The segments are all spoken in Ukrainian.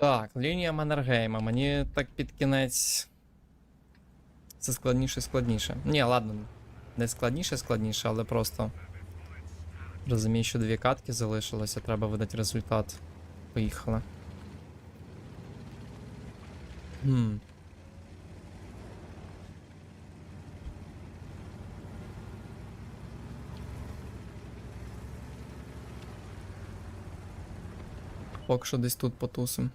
Так, лінія Маннергейма. Мені так під кінець. Це складніше, складніше. Ні, ладно. Не складніше, складніше, але просто. Розумію, що дві катки залишилося, треба видати результат. Поїхали. Хм. Поки що десь тут потусим.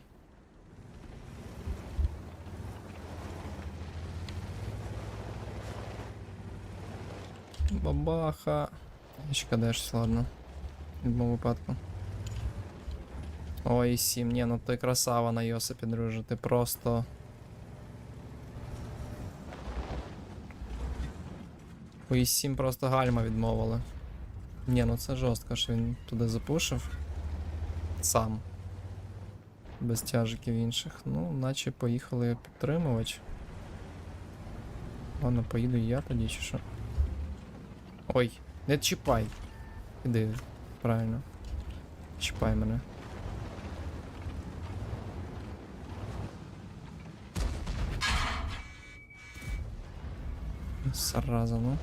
Бабаха. Ще деш, ладно. В будь-якому випадку. Ой, сім, ні, ну ти красава на Йосипі, друже, ти просто. У І7 просто гальма відмовили. Ні, ну це жорстко, що він туди запушив. Сам. Без тяжиків інших. Ну, наче поїхали підтримувати. Ладно, поїду я тоді чи що. Ой, не чіпай. Іди, правильно. Чіпай мене. Сразу, ну.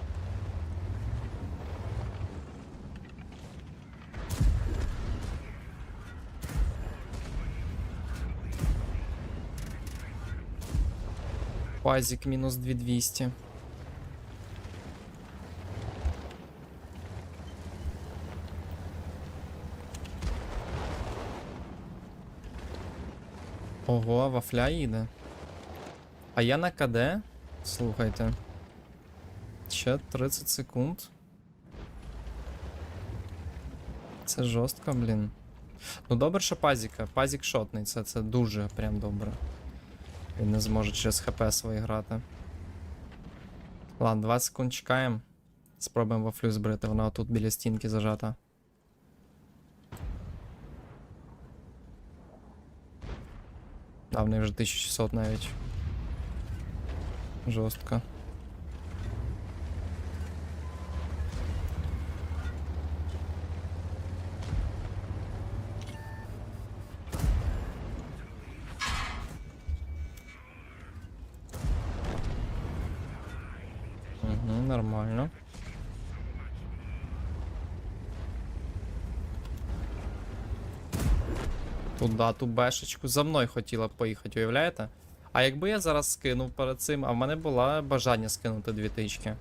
Пазик мінус 2200. Ого, вафля їде. А я на КД? Слухайте. Ще 30 секунд. Це жорстко, блін. Ну добре, що пазіка. Пазік шотний, це, це дуже прям добре. Він не зможе через ХП свої грати. Ладно, 20 секунд чекаємо. Спробуємо вафлю збрити, вона отут біля стінки зажата. А в неї вже 1600 навіть. Жорстко. Угу, нормально. Туда, ту бешечку. За мною хотіла поїхати, уявляєте? А якби я зараз скинув перед цим, а в мене було бажання скинути дві тички.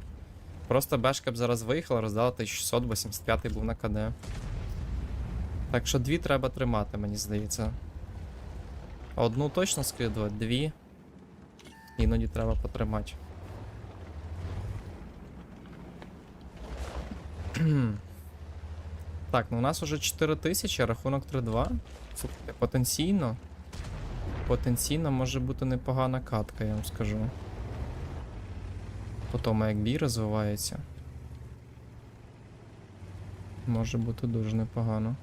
Просто бешка б зараз виїхала, роздала 1600, 85 був на КД. Так що дві треба тримати, мені здається. Одну точно скидувати, дві. Іноді треба потримати. Так, ну у нас уже 4000, а рахунок 3-2. Слухайте, потенційно. Потенційно може бути непогана катка, я вам скажу. По тому, як бій розвивається. Може бути дуже непогано.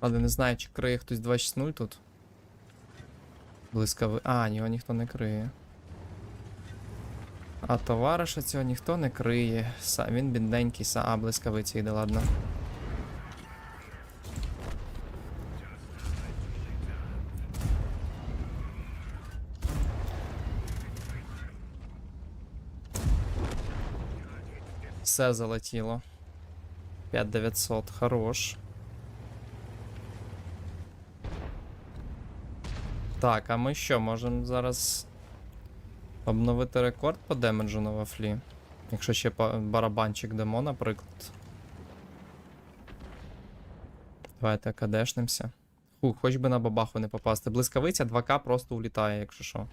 Але не знаю, чи криє хтось 2.6.0 тут. Блискави. А, його ніхто не криє. А товариша цього ніхто не криє. Са, він бідненький, а блискавиці йде, ладно. Все залетіло. 5900, хорош. Так, а ми що, можемо зараз Обновити рекорд по демеджу на вафлі. Якщо ще барабанчик дамо, наприклад. Давайте кадешнимося. Фу, хоч би на бабаху не попасти. Блискавиця 2К просто улітає, якщо що.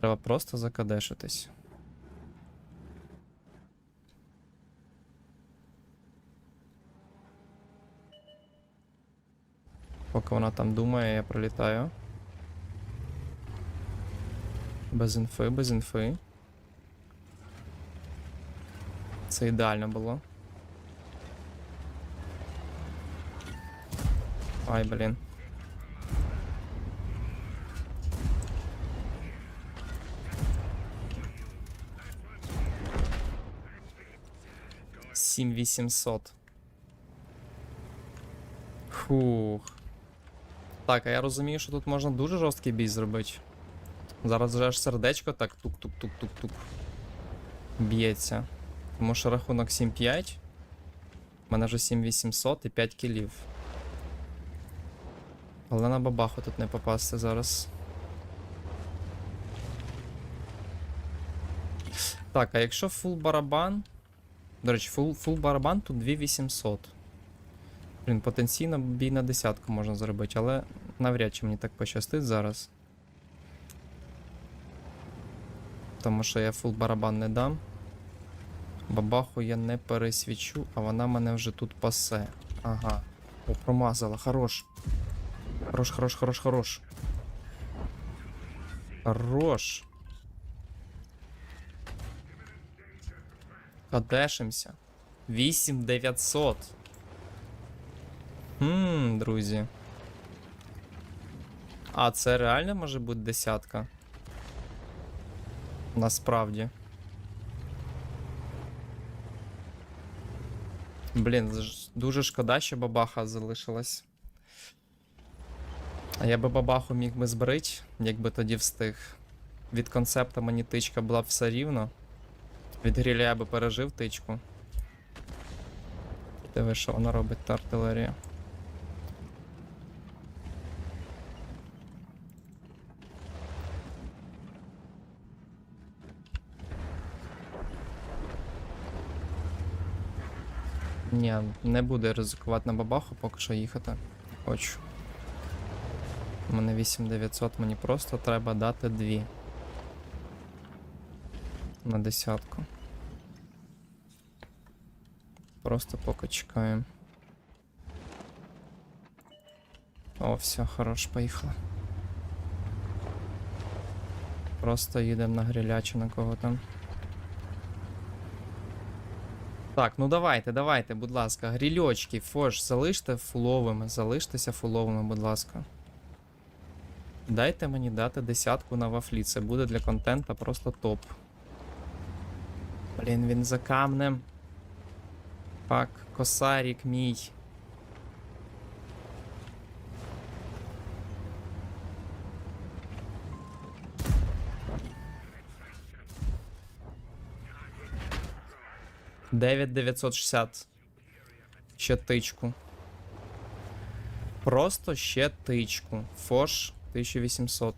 Треба просто закадешитись. Поки вона там думає, я пролітаю. Без інфи, без інфи. Це ідеально було. Ай, блін. Сім вісімсот. Фух. Так, а я розумію, що тут можна дуже жорсткий бій зробити. Зараз вже аж сердечко так тук-тук-тук-тук-тук. Б'ється. Тому що рахунок 7-5. У мене вже 7800 і 5 кілів. Але на бабаху тут не попасти зараз. Так, а якщо фул барабан. До речі, фул, фул барабан тут 2800. Блін, потенційно бій на десятку можна зробити, але навряд чи мені так пощастить зараз. Тому що я фул барабан не дам. Бабаху я не пересвічу, а вона мене вже тут пасе. Ага. О, промазала, хорош. Хорош, хорош, хорош, хорош. Хорош. Кадешимся. 8900. Хм, друзі. А, це реально може бути десятка? Насправді. Блін, дуже шкода, що бабаха залишилась. А я би бабаху міг би збрити, якби тоді встиг. Від концепта мені тичка була б все рівно. Від гріля я би пережив тичку. Диви, що вона робить та артилерія. Ні, не буде ризикувати на бабаху, поки що їхати. Хочу. У мене 8900, мені просто треба дати дві. На десятку. Просто поки чекаємо. О, все, хорош, поїхали. Просто їдемо на гриля на кого там. Так, ну давайте, давайте, будь ласка, грільочки, фош, залиште фуловими, залиштеся фуловими, будь ласка. Дайте мені дати десятку на вафлі, це буде для контента просто топ. Блін, він за камнем. Пак, косарік мій. Дев'ять дев'ятсот шістдесят. Ще тичку. Просто ще тичку. Фош 1800.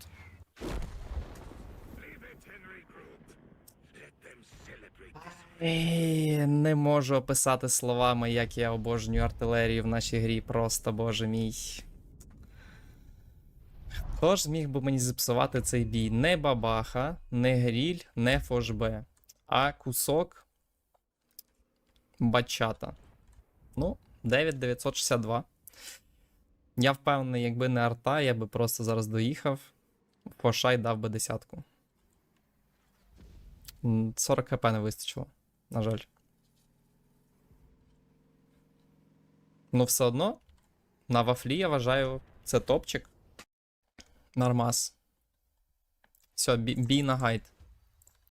Ей, Не можу описати словами, як я обожнюю артилерію в нашій грі. Просто боже мій. Хто ж зміг би мені зіпсувати цей бій? Не бабаха, не гріль, не фошбе, а кусок бачата. Ну, 9962. Я впевнений, якби не арта, я би просто зараз доїхав. Фошай дав би десятку. М, 40 хп не вистачило, на жаль. Ну, все одно, на вафлі я вважаю, це топчик. Нормас. Все, бій на гайд.